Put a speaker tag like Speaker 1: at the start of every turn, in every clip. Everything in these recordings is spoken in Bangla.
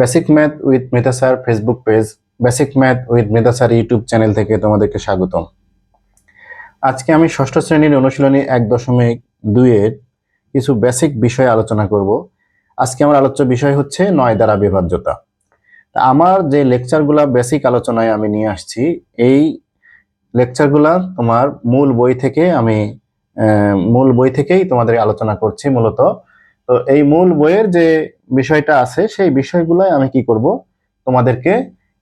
Speaker 1: Basic math with Medha sir Facebook page basic math with Medha sir YouTube channel থেকে তোমাদেরকে স্বাগতম। আজকে আমি ষষ্ঠ শ্রেণির অনুশীলনী এক দশমিক দুইয়ের কিছু বেসিক বিষয় আলোচনা করব। আজকে আমার আলোচ্য বিষয় হচ্ছে নয় দ্বারা বিভাজ্যতা। আমার যে লেকচারগুলা বেসিক আলোচনায় আমি নিয়ে আসছি, এই লেকচারগুলা তোমার মূল বই থেকে আমি মূল বই থেকেই তোমাদের আলোচনা করছি মূলত। তো এই মূল বইয়ের যে বিষয়টা আছে, সেই বিষয়গুলোই আমি কি করব? তোমাদেরকে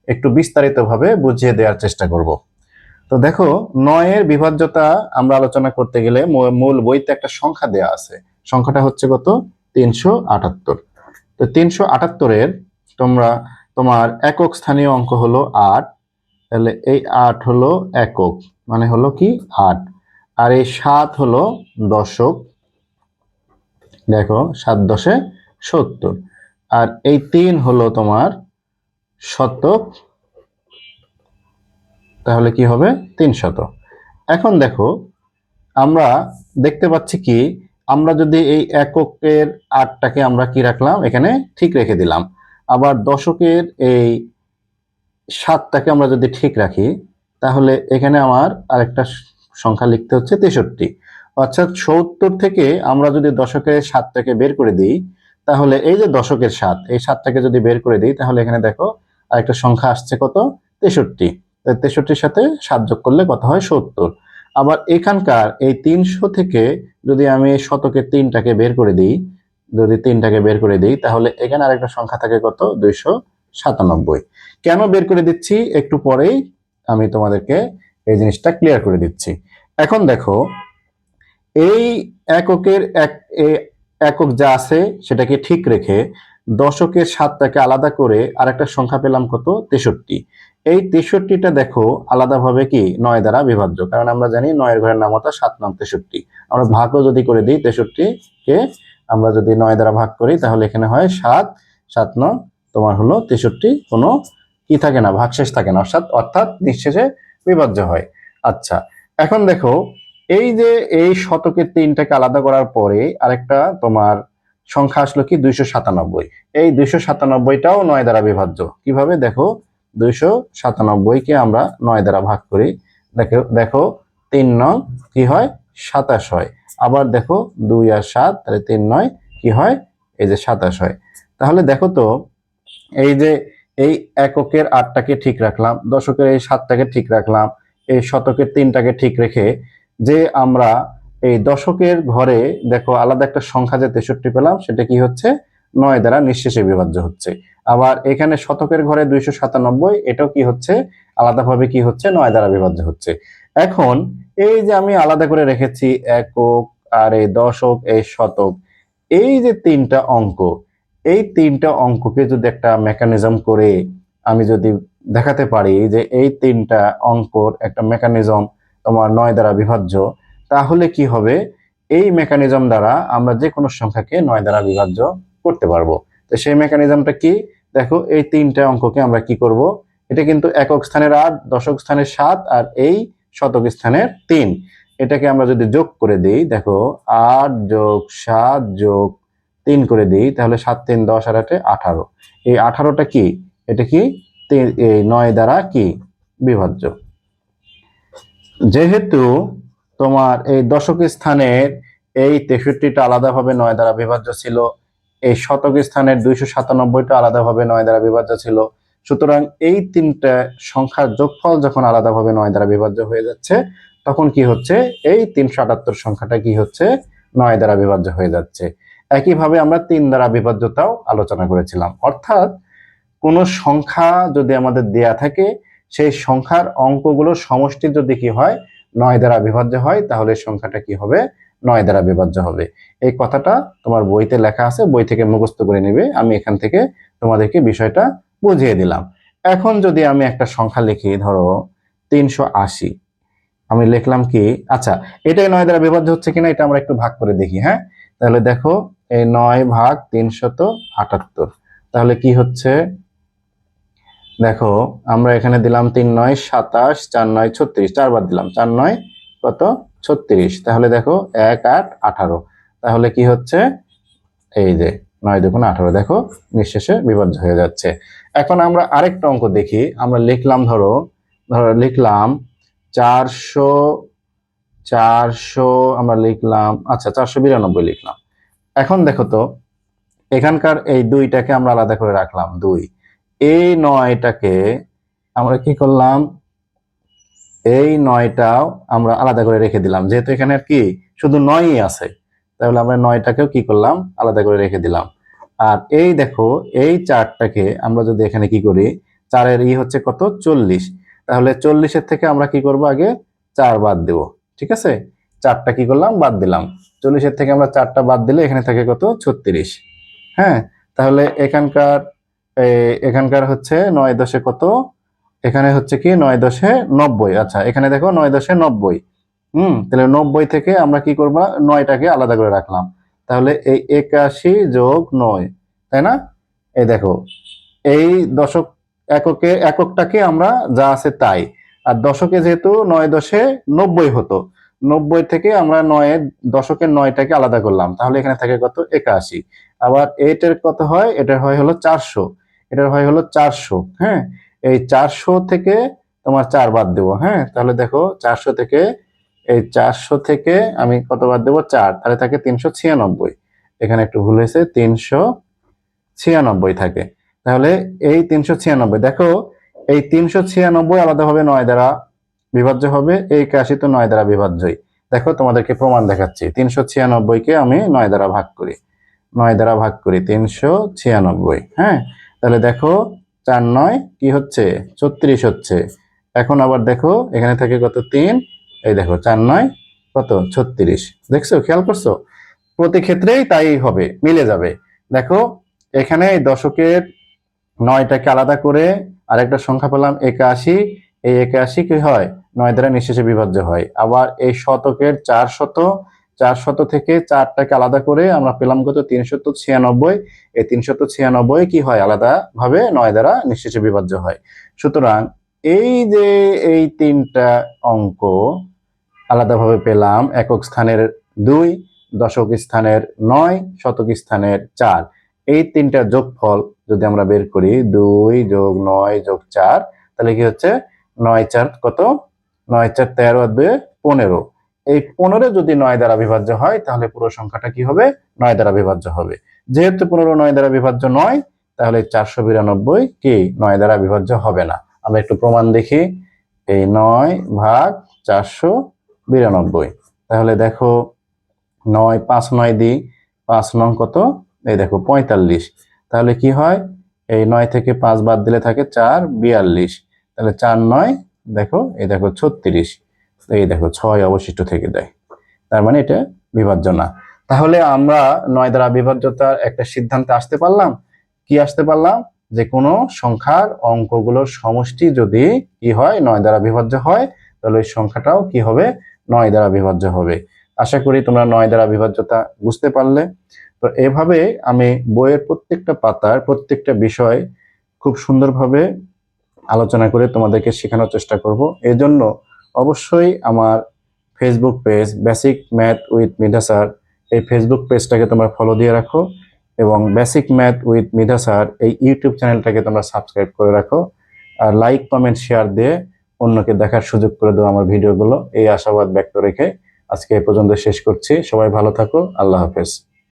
Speaker 1: একটু বিস্তারিতভাবে বুঝিয়ে দেওয়ার চেষ্টা করব। তো দেখো, নয়ের বিভাজ্যতা আমরা আলোচনা করতে গেলে মূল বইতে একটা সংখ্যা দেয়া আছে। সংখ্যাটা হচ্ছে কত? তিনশো আটাত্তর। তো তিনশো আটাত্তরের তোমরা, তোমার একক স্থানীয় অঙ্ক হলো আট, তাহলে এই আট হলো একক মানে হলো কি? আট। আর এই সাত হলো দশক। দেখো, সাত দশে সত্তর। আর এই তিন হলো তোমার শতক। তাহলে কি হবে? তিন শত এখন দেখো, আমরা দেখতে পাচ্ছি কি, আমরা যদি এই এককের আটটাকে আমরা কি রাখলাম? এখানে ঠিক রেখে দিলাম। আবার দশকের এই সাতটাকে আমরা যদি ঠিক রাখি, তাহলে এখানে আমার আরেকটা সংখ্যা লিখতে হচ্ছে তেষট্টি। অর্থাৎ সত্তর থেকে আমরা যদি দশকের সাতটাকে বের করে দিই তাহলে এই যে দশকের সাত, এই সাতটাকে যদি বের করে দিই, তাহলে এখানে দেখো আরেকটা সংখ্যা আসছে কত? তেষট্টি। তেষট্টির সাথে সাত যোগ করলে কত হয়? সত্তর। আবার এখানকার এই তিনশো থেকে যদি আমি শতকের তিনটাকে বের করে দিই, যদি তিনটাকে বের করে দিই, তাহলে এখানে আরেকটা সংখ্যা থাকে কত? দুইশো সাতানব্বই। কেন বের করে দিচ্ছি? একটু পরেই আমি তোমাদেরকে এই জিনিসটা ক্লিয়ার করে দিচ্ছি। এখন দেখো, এই এককের এক একক যা আছে সেটাকে ঠিক রেখে দশকের সাতটাকে আলাদা করে আরেকটা সংখ্যা পেলাম কত? তেষট্টি। এই তেষট্টিটা দেখো আলাদাভাবে কি? নয় দ্বারা বিভাজ্য। কারণ আমরা জানি নয়ের ঘরের নাম হতো সাত নাম তেষট্টি। আমরা ভাগও যদি করে দিই তেষট্টিকে, আমরা যদি নয় দ্বারা ভাগ করি, তাহলে এখানে হয় সাত। সাত নয় তোমার হলো তেষট্টি। কোনো কি থাকে না, ভাগশেষ থাকে না। অর্থাৎ অর্থাৎ নিঃশেষে বিভাজ্য হয়। আচ্ছা এখন দেখো এই যে এই শতকের তিনটাকে আলাদা করার পরে আরেকটা তোমার সংখ্যা আসলো কি? দুইশো সাতানব্বই। এই দুইশো সাতানব্বইটাও নয় দ্বারা বিভাজ্য। কীভাবে? দেখো, দুইশো সাতানব্বইকে আমরা নয় দ্বারা ভাগ করি। দেখো দেখো, তিন নং কি হয়? সাতাশ হয়। আবার দেখো, দুই আর সাত, তাহলে তিন নয়, কি হয়? এই যে সাতাশ হয়। তাহলে দেখো তো, এই যে এই এককের আটটাকে ঠিক রাখলাম, দশকের এই সাতটাকে ঠিক রাখলাম, এই শতকের তিনটাকে ঠিক রেখে যে আমরা এই দশকের ঘরে দেখো আলাদা একটা সংখ্যা যে তেষট্টি পেলাম, সেটা কি হচ্ছে? নয় দ্বারা নিঃশেষে বিভাজ্য হচ্ছে। আবার এখানে শতকের ঘরে দুইশো সাতানব্বই, এটাও কি হচ্ছে? আলাদাভাবে কি হচ্ছে? নয় দ্বারা বিভাজ্য হচ্ছে। এখন এই যে আমি আলাদা করে রেখেছি একক আর এই দশক, এই শতক, এই যে তিনটা অঙ্ক, এই তিনটা অঙ্ককে যদি একটা মেকানিজম করে আমি যদি দেখাতে পারি যে এই তিনটা অঙ্কর একটা মেকানিজম তোমার নয় দ্বারা বিভাজ্য, তাহলে কি হবে? এই মেকানিজম দ্বারা আমরা যে কোনো সংখ্যাকে নয় দ্বারা বিভাজ্য করতে পারব। তো সেই মেকানিজমটা কি? দেখো, এই তিনটা অঙ্ককে আমরা কি করব? এটা কিন্তু একক স্থানের আট, দশক স্থানের সাত, আর এই শতক স্থানের তিন। এটাকে আমরা যদি যোগ করে দিই, দেখো, আট যোগ সাত যোগ তিন করে দিই, তাহলে সাত, তিন, দশ, আর আটে আঠারো। এই আঠারোটা কি? এটা কি? এই নয় দ্বারা কি? বিভাজ্য। যেহেতু তোমার এই দশক স্থানের এই তেষট্টিটা আলাদাভাবে নয় দ্বারা বিভাজ্য ছিল, এই শতক স্থানের দুইশো সাতানব্বইটা আলাদাভাবে নয় দ্বারা বিভাজ্য ছিল, সুতরাং এই তিনটা সংখ্যার যোগফল যখন আলাদাভাবে নয় দ্বারা বিভাজ্য হয়ে যাচ্ছে, তখন কি হচ্ছে? এই তিনশো আটাত্তর সংখ্যাটা কি হচ্ছে? নয় দ্বারা বিভাজ্য হয়ে যাচ্ছে। একইভাবে আমরা তিন দ্বারা বিভাজ্যতাও আলোচনা করেছিলাম। অর্থাৎ কোনো সংখ্যা যদি আমাদের দেয়া থাকে সেই সংখ্যার অঙ্কগুলো সমষ্টি যদি কি হয়, নয় দ্বারা বিভাজ্য হয়, তাহলে সংখ্যাটা কি হবে? নয় দ্বারা বিভাজ্য হবে। এই কথাটা তোমার বইতে লেখা আছে, বই থেকে মুখস্থ করে নেবে। আমি এখান থেকে তোমাদেরকে বিষয়টা বুঝিয়ে দিলাম। এখন যদি আমি একটা সংখ্যা লিখি, ধরো তিনশো আশি। আমি লিখলাম কি আচ্ছা এটাই নয় দ্বারা বিভাজ্য হচ্ছে কিনা, এটা আমরা একটু ভাগ করে দেখি হ্যাঁ? তাহলে দেখো, এই নয় ভাগ তিনশত আটাত্তর। তাহলে কি হচ্ছে? দেখো, আমরা এখানে দিলাম তিন নয় সাতাশ, চার নয় ছত্রিশ, চারবার দিলাম, চার নয় কত? ছত্রিশ। তাহলে দেখো, এক আট আঠারো। তাহলে কি হচ্ছে? এই যে নয় দুগুণ আঠারো, দেখো, নিঃশেষে বিভাজ্য হয়ে যাচ্ছে। এখন আমরা আরেকটা অঙ্ক দেখি। আমরা লিখলাম, ধরো ধরো লিখলাম চারশো চারশো, আমরা লিখলাম আচ্ছা চারশো বিরানব্বই লিখলাম। এখন দেখো তো, এখানকার এই দুইটাকে আমরা আলাদা করে রাখলাম, দুই। এই নয়টাকে আমরা কি করলাম? এই নয়টাও আমরা আলাদা করে রেখে দিলাম। যেহেতু এখানে আর কি শুধু নয়ই আছে, তাহলে আমরা নয়টাকেও কি করলাম? আলাদা করে রেখে দিলাম। আর এই দেখো, এই চারটাকে আমরা যদি এখানে কি করি, চারের ই হচ্ছে কত? চল্লিশ। তাহলে চল্লিশের থেকে আমরা কি করব আগে? চার বাদ দেব। ঠিক আছে? চারটা কি করলাম? বাদ দিলাম। চল্লিশের থেকে আমরা চারটা বাদ দিলে এখানে থাকে কত? ছত্রিশ। হ্যাঁ? তাহলে এখানকার এখানকার হচ্ছে নয় দশে কত? এখানে হচ্ছে কি নয় দশে নব্বই। আচ্ছা এখানে দেখো নয় দশে নব্বই। হুম, তাহলে নব্বই থেকে আমরা কি করব? নয়টাকে আলাদা করে রাখলাম। তাহলে এই একাশি যোগ নয়, তাই না? এই দেখো, এই দশক এককে, এককটাকে আমরা যা আছে তাই। আর দশকে যেহেতু নয় দশে নব্বই হতো নব্বই থেকে আমরা নয় দশকের নয়টাকে আলাদা করলাম। তাহলে এখানে থাকে কত? একাশি। আবার এটার কত হয়? এটার হয় হলো চারশো। এটার হয় হলো চারশো হ্যাঁ? এই চারশো থেকে তোমার চার বাদ দেবো হ্যাঁ? তাহলে দেখো, চারশো থেকে, এই চারশো থেকে আমি কত বাদ দেবো? চার। তাহলে থাকে তিনশো ছিয়ানব্বই। এখানে একটু ভুল হয়েছে, তিনশো ছিয়ানব্বই থাকে। তাহলে এই তিনশো ছিয়ানব্বই, দেখো, এই তিনশো ছিয়ানব্বই আলাদাভাবে নয় দ্বারা বিভাজ্য হবে, এই একাশি তো নয় দ্বারা বিভাজ্যই। দেখো, তোমাদেরকে প্রমাণ দেখাচ্ছি। তিনশো ছিয়ানব্বইকে আমি নয় দ্বারা ভাগ করি। নয় দ্বারা ভাগ করি, তিনশো ছিয়ানব্বই হ্যাঁ? তাহলে দেখো, চার নয় কি হচ্ছে? ছত্রিশ হচ্ছে। এখন আবার দেখো, এখানে থাকে কত? তিন। এই দেখো, চার নয়, কত? ছত্রিশ। দেখছ? খেয়াল করছ? প্রতি ক্ষেত্রেই তাই হবে, মিলে যাবে। দেখো, এখানে দশকের নয়টাকে আলাদা করে আরেকটা সংখ্যা পেলাম একাশি। এই একাশি কি হয়? নয় দ্বারা নিঃশেষে বিভাজ্য হয়। আবার এই শতকের চার শত চার শত থেকে চারটাকে আলাদা করে আমরা পেলাম কত? তিনশত ছিয়ানব্বই। এই তিনশত ছিয়ানব্বই কি হয়? আলাদা ভাবে নয় দ্বারা নিঃশেষে বিভাজ্য হয়। সুতরাং এই যে এই তিনটা অঙ্ক আলাদাভাবে পেলাম, একক স্থানের দুই, দশক স্থানের নয়, শতক স্থানের চার। এই তিনটা যোগফল যদি আমরা বের করি, দুই যোগ নয় যোগ চার, তাহলে কি হচ্ছে? নয় চার কত? নয় চার তেরো আর দুই পনেরো। এই পনেরো যদি নয় দ্বারা বিভাজ্য হয়, তাহলে পুরো সংখ্যাটা কি হবে? নয় দ্বারা বিভাজ্য হবে। যেহেতু পনেরো নয় দ্বারা বিভাজ্য নয়, তাহলে চারশো বিরানব্বই কি নয় দ্বারা বিভাজ্য হবে না। আমরা একটু প্রমাণ দেখি। এই নয় ভাগ চারশো বিরানব্বই। তাহলে দেখো, নয় পাঁচ নয় দিই পাঁচ নং কত? এই দেখো, পঁয়তাল্লিশ। তাহলে কি হয়? এই নয় থেকে পাঁচ বাদ দিলে থাকে চার, বিয়াল্লিশ। তাহলে চার নয়, দেখো, এই দেখো ছত্রিশ, এই দেখো ছয় অবশিষ্ট থেকে দেয়। তার মানে এটা বিভাজ্য না। তাহলে আমরা নয় দ্বারা বিভাজ্যতার একটা সিদ্ধান্তে আসতে পারলাম। কি আসতে পারলাম? যে কোনো সংখ্যার অঙ্কগুলোর সমষ্টি যদি কি হয়, নয় দ্বারা বিভাজ্য হয়, তাহলে ওই সংখ্যাটাও কি হবে? নয় দ্বারা বিভাজ্য হবে। আশা করি তোমরা নয় দ্বারা বিভাজ্যতা বুঝতে পারলে। তো এভাবে আমি বইয়ের প্রত্যেকটা পাতার প্রত্যেকটা বিষয় খুব সুন্দরভাবে আলোচনা করে তোমাদেরকে শেখানোর চেষ্টা করব। এজন্য অবশ্যই আমার Facebook page basic math with Midha sir এই ফেসবুক পেজটাকে তোমরা ফলো দিয়ে রাখো এবং basic math with Midha sir এই ইউটিউব চ্যানেলটাকে তোমরা সাবস্ক্রাইব করে রাখো আর লাইক কমেন্ট শেয়ার দিয়ে অন্যকে দেখার সুযোগ করে দেবো আমার ভিডিওগুলো। এই আশাবাদ ব্যক্ত রেখে আজকে এ পর্যন্ত শেষ করছি। সবাই ভালো থাকো। আল্লাহ হাফেজ।